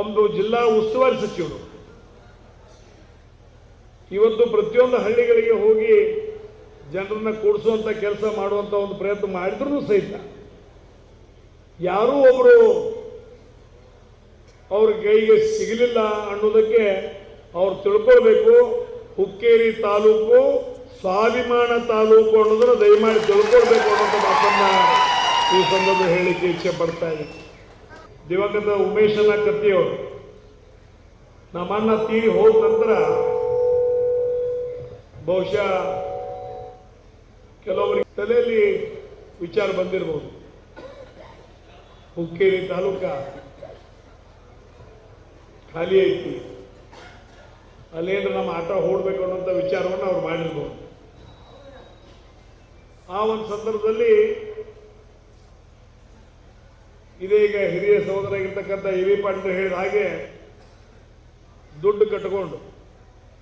ಒಂದು ಜಿಲ್ಲಾ ಉಸ್ತುವಾರಿ ಸಚಿವರು. ಇವತ್ತು ಪ್ರತಿಯೊಂದು ಹಳ್ಳಿಗಳಿಗೆ ಹೋಗಿ ಜನರನ್ನ ಕೂಡಿಸುವಂತ ಕೆಲಸ ಮಾಡುವಂತ ಒಂದು ಪ್ರಯತ್ನ ಮಾಡಿದ್ರು ಸಹಿತ ಯಾರೂ ಒಬ್ರು ಅವ್ರ ಕೈಗೆ ಸಿಗಲಿಲ್ಲ ಅನ್ನೋದಕ್ಕೆ ಅವ್ರು ತಿಳ್ಕೊಳ್ಬೇಕು. ಹುಕ್ಕೇರಿ ತಾಲೂಕು, ಸ್ವಾಭಿಮಾನ ತಾಲೂಕು ಅನ್ನೋದನ್ನ ದಯಮಾಡಿ ತಿಳ್ಕೊಳ್ಬೇಕು ಅನ್ನೋಂಥ ಈ ಸಂದರ್ಭ ಹೇಳಿಕೆ ಇಚ್ಛೆ ಪಡ್ತಾ ಇದ್ದೀನಿ. ದಿವಂಗತ ಉಮೇಶನ ಕತ್ತಿಯವರು. ನಮ್ಮನ್ನ ತೀರಿ ಹೋದ ನಂತರ ಬಹುಶಃ ಕೆಲವರಿಗೆ ತಲೆಯಲ್ಲಿ ವಿಚಾರ ಬಂದಿರಬಹುದು ಹುಕ್ಕೇರಿ ತಾಲೂಕ ಖಾಲಿ ಐತಿ. ಅಲ್ಲೇನು ನಮ್ಮ ಆಟ ಓಡಬೇಕು ಅನ್ನೋಂಥ ವಿಚಾರವನ್ನು ಅವ್ರು ಮಾಡಿರ್ಬೋದು. ಆ ಒಂದು ಸಂದರ್ಭದಲ್ಲಿ ಇದೇ ಈಗ ಹಿರಿಯ ಸಹೋದರಾಗಿರ್ತಕ್ಕಂಥ ಪಾಟೀಲ್ ಹೇಳಿದ ಹಾಗೆ ದುಡ್ಡು ಕಟ್ಕೊಂಡು,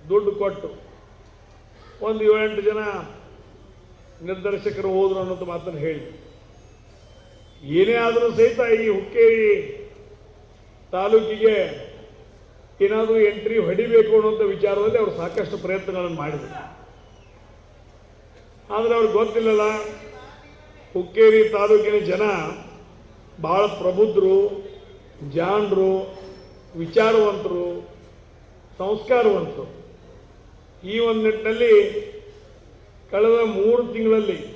ದುಡ್ಡು ಕೊಟ್ಟು ಒಂದು ಏಳೆಂಟು ಜನ ನಿರ್ದೇಶಕರು ಹೋದ್ರು ಅನ್ನೋದು ಮಾತನ್ನು ಹೇಳಿ ಏನೇ ಆದರೂ ಸಹಿತ ಈ ಹುಕ್ಕೇರಿ ತಾಲೂಕಿಗೆ ಏನಾದರೂ ಎಂಟ್ರಿ ಹೊಡಿಬೇಕು ಅನ್ನುವಂಥ ವಿಚಾರದಲ್ಲಿ ಅವರು ಸಾಕಷ್ಟು ಪ್ರಯತ್ನಗಳನ್ನು ಮಾಡಿದರು. ಆದರೆ ಅವ್ರಿಗೆ ಗೊತ್ತಿಲ್ಲಲ್ಲ, ಹುಕ್ಕೇರಿ ತಾಲೂಕಿನ ಜನ ಬಹಳ ಪ್ರಬುದ್ಧರು ಜಾಣರು ವಿಚಾರವಂತರು, ಸಂಸ್ಕಾರವಂತರು. ಈ ಒಂದು ನಿಟ್ಟಿನಲ್ಲಿ ಕಳೆದ ಮೂರು ತಿಂಗಳಲ್ಲಿ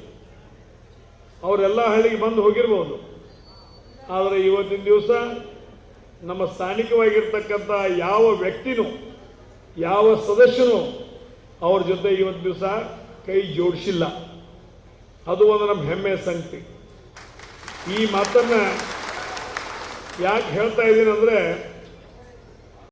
ಅವರೆಲ್ಲ ಹಳ್ಳಿಗೆ ಬಂದು ಹೋಗಿರ್ಬೋದು. ಆದರೆ ಇವತ್ತಿನ ದಿವಸ ನಮ್ಮ ಸ್ಥಾನಿಕವಾಗಿರ್ತಕ್ಕಂಥ ಯಾವ ವ್ಯಕ್ತಿನೂ, ಯಾವ ಸದಸ್ಯನೂ ಅವ್ರ ಜೊತೆ ಇವತ್ತು ದಿವಸ ಕೈ ಜೋಡಿಸಿಲ್ಲ. ಅದು ಒಂದು ನಮ್ಮ ಹೆಮ್ಮೆಯ ಸಂಗತಿ. ಈ ಮಾತನ್ನ ಯಾಕೆ ಹೇಳ್ತಾ ಇದ್ದೀನಿ ಅಂದರೆ